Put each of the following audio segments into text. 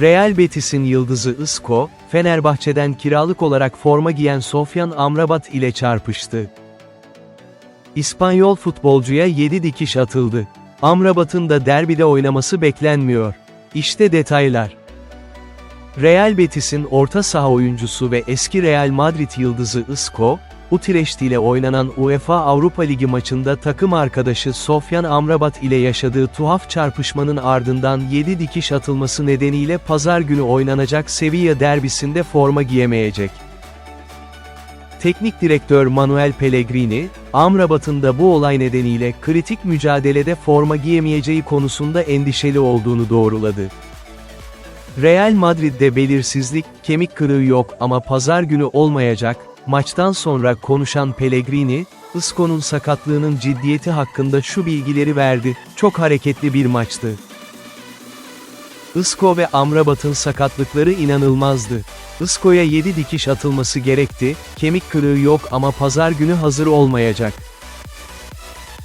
Real Betis'in yıldızı Isco, Fenerbahçe'den kiralık olarak forma giyen Sofyan Amrabat ile çarpıştı. İspanyol futbolcuya 7 dikiş atıldı. Amrabat'ın da derbide oynaması beklenmiyor. İşte detaylar. Real Betis'in orta saha oyuncusu ve eski Real Madrid yıldızı Isco, Utrecht ile oynanan UEFA Avrupa Ligi maçında takım arkadaşı Sofyan Amrabat ile yaşadığı tuhaf çarpışmanın ardından 7 dikiş atılması nedeniyle pazar günü oynanacak Sevilla derbisinde forma giyemeyecek. Teknik direktör Manuel Pellegrini, Amrabat'ın da bu olay nedeniyle kritik mücadelede forma giyemeyeceği konusunda endişeli olduğunu doğruladı. Real Madrid'de belirsizlik, kemik kırığı yok ama pazar günü olmayacak, maçtan sonra konuşan Pellegrini, Isco'nun sakatlığının ciddiyeti hakkında şu bilgileri verdi, çok hareketli bir maçtı. Isco ve Amrabat'ın sakatlıkları inanılmazdı. Isco'ya 7 dikiş atılması gerekti, kemik kırığı yok ama pazar günü hazır olmayacak.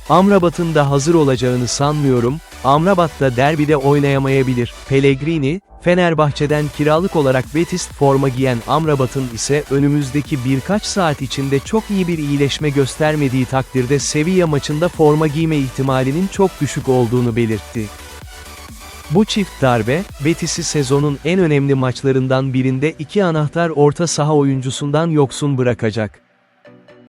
Amrabat'ın da hazır olacağını sanmıyorum, Amrabat da derbide oynayamayabilir. Pellegrini, Fenerbahçe'den kiralık olarak Betis forma giyen Amrabat'ın ise önümüzdeki birkaç saat içinde çok iyi bir iyileşme göstermediği takdirde Sevilla maçında forma giyme ihtimalinin çok düşük olduğunu belirtti. Bu çift darbe, Betis'i sezonun en önemli maçlarından birinde iki anahtar orta saha oyuncusundan yoksun bırakacak.